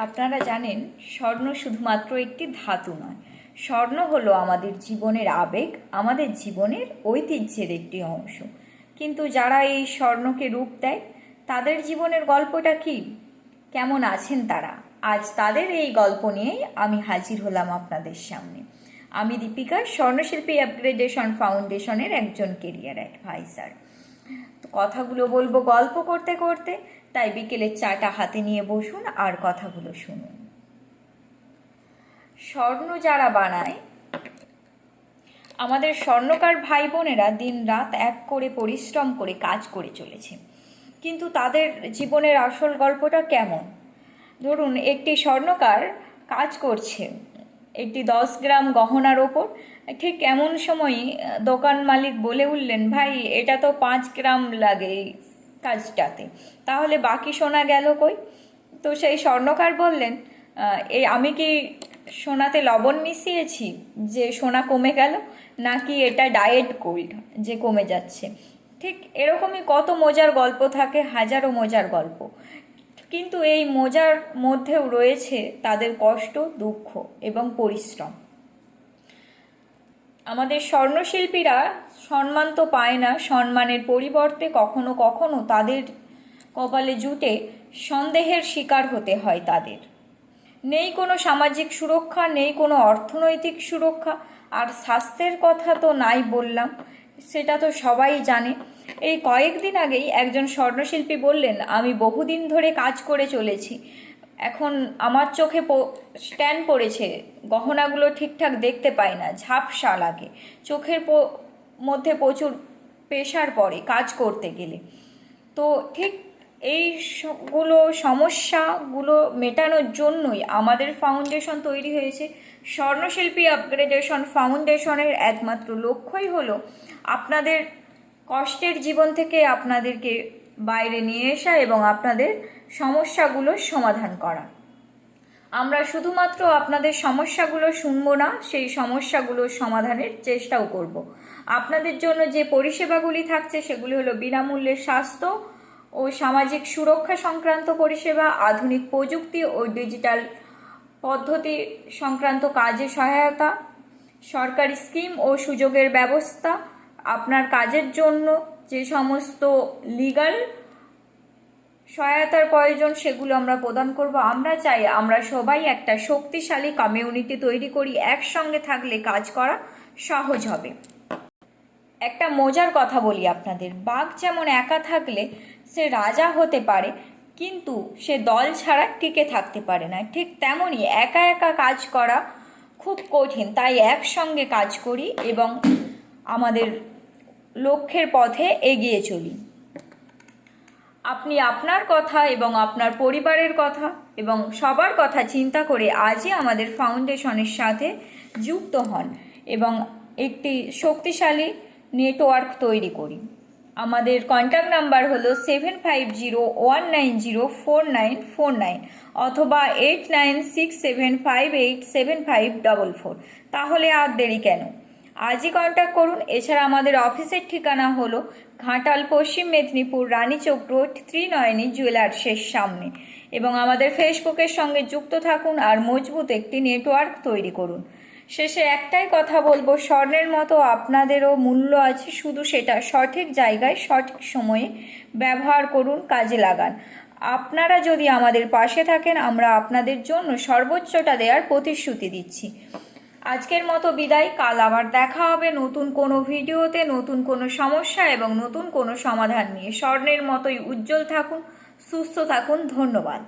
আপনারা জানেন, স্বর্ণ শুধুমাত্র একটি ধাতু নয়। স্বর্ণ হলো আমাদের জীবনের আবেগ, আমাদের জীবনের ঐতিহ্যের একটি অংশ। কিন্তু যারা এই স্বর্ণকে রূপ দেয়, তাদের জীবনের গল্পটা কি? কেমন আছেন তারা? আজ তাদের এই গল্প নিয়েই আমি হাজির হলাম আপনাদের সামনে। আমি দীপিকা, স্বর্ণশিল্পী আপগ্রেডেশন ফাউন্ডেশনের একজন কেরিয়ার অ্যাডভাইজার কথাগুলো বলব গল্প করতে করতে। তাই বিকেলের চাটা হাতে নিয়ে বসুন আর কথাগুলো শুনুন। স্বর্ণ যারা বানায়, আমাদের স্বর্ণকার ভাই বোনেরা দিন রাত এক করে পরিশ্রম করে কাজ করে চলেছে। কিন্তু তাদের জীবনের আসল গল্পটা কেমন? ধরুন, একটি স্বর্ণকার কাজ করছে। একটি দশ গ্রাম গহনার ওপর ঠিক এমন সময় দোকান মালিক বলে উঠলেন, ভাই, এটা তো পাঁচ গ্রাম লাগে কাজটাতে। তাহলে বাকি সোনা গেল কই? তো সেই স্বর্ণকার বললেন এই আমি কি সোনাতে লবণ মিশিয়েছি যে সোনা কমে গেল, নাকি এটা ডায়েট গোল্ড যে কমে যাচ্ছে? ঠিক এরকমই কত মজার গল্প থাকে, হাজারো মজার গল্প। কিন্তু এই মজার মধ্যেও রয়েছে তাদের কষ্ট, দুঃখ এবং পরিশ্রম। আমাদের স্বর্ণশিল্পীরা সম্মান তো পায় না, সম্মানের পরিবর্তে কখনো কখনো তাদের কপালে জুটে সন্দেহের শিকার হতে হয় তাদের। নেই কোনো সামাজিক সুরক্ষা, নেই কোনো অর্থনৈতিক সুরক্ষা, আর স্বাস্থ্যের কথা তো নাই বললাম, সেটা তো সবাই জানে। এই কয়েকদিন আগেই একজন স্বর্ণশিল্পী বললেন, আমি বহুদিন ধরে কাজ করে চলেছি। এখন আমার চোখে স্ট্যান্ড পড়েছে। গহনাগুলো ঠিকঠাক দেখতে পাই না, ঝাপসা লাগে। চোখের মধ্যে প্রচুর প্রেশার পড়ে কাজ করতে গেলে। তো ঠিক এই গুলো সমস্যাগুলো মেটানোর জন্যই আমাদের ফাউন্ডেশন তৈরি হয়েছে। স্বর্ণশিল্পী আপগ্রেডেশন ফাউন্ডেশনের একমাত্র লক্ষ্যই হলো আপনাদের কষ্টের জীবন থেকে আপনাদেরকে বাইরে নিয়ে আসা এবং আপনাদের সমস্যাগুলোর সমাধান করা আমরা শুধুমাত্র আপনাদের সমস্যাগুলো শুনব না, সেই সমস্যাগুলোর সমাধানের চেষ্টাও করব। আপনাদের জন্য যে পরিষেবাগুলি থাকছে, সেগুলি হলো বিনামূল্যে স্বাস্থ্য ও সামাজিক সুরক্ষা সংক্রান্ত পরিষেবা, আধুনিক প্রযুক্তি ও ডিজিটাল পদ্ধতি সংক্রান্ত কাজে সহায়তা, সরকারি স্কিম ও সুযোগের ব্যবস্থা, আপনার কাজের জন্য যে সমস্ত লিগাল সহায়তার প্রয়োজন সেগুলো আমরা প্রদান করব। আমরা চাই আমরা সবাই একটা শক্তিশালী কমিউনিটি তৈরি করি, একসঙ্গে থাকলে কাজ করা সহজ হবে। একটা মজার কথা বলি আপনাদের। বাঘ যেমন একা থাকলে সে রাজা হতে পারে, কিন্তু সে দল ছাড়া টিকে থাকতে পারে না। ঠিক তেমনই একা একা কাজ করা খুব কঠিন। তাই একসঙ্গে কাজ করি এবং আমাদের লক্ষ্যের পথে এগিয়ে চলি। আপনি আপনার কথা এবং আপনার পরিবারের কথা এবং সবার কথা চিন্তা করে আজই আমাদের ফাউন্ডেশনের সাথে যুক্ত হন এবং একটি শক্তিশালী নেটওয়ার্ক তৈরি করি। আমাদের কন্ট্যাক্ট নাম্বার হলো seven five zero one nine zero four nine four nine অথবা eight nine six seven five eight seven five double four তাহলে আর দেরি কেন? আজই কন্ট্যাক্ট করুন। এছাড়া আমাদের অফিসের ঠিকানা হলো ঘাটাল, পশ্চিম মেদিনীপুর, রানীচৌক রোড ত্রিনয়নী জুয়েলার্সের সামনে। এবং আমাদের ফেসবুকের সঙ্গে যুক্ত থাকুন আর মজবুত একটি নেটওয়ার্ক তৈরি করুন। শেষে একটাই কথা বলব, স্বর্ণের মতো আপনাদেরও মূল্য আছে, শুধু সেটা সঠিক জায়গায়, সঠিক সময়ে ব্যবহার করুন, কাজে লাগান। আপনারা যদি আমাদের পাশে থাকেন, আমরা আপনাদের জন্য সর্বোচ্চটা দেওয়ার প্রতিশ্রুতি দিচ্ছি। আজকের মতো বিদায়। কাল আবার দেখা হবে নতুন কোনো ভিডিওতে, নতুন কোনো সমস্যা এবং নতুন কোনো সমাধান নিয়ে। স্বর্ণের মতোই উজ্জ্বল থাকুন, সুস্থ থাকুন। ধন্যবাদ।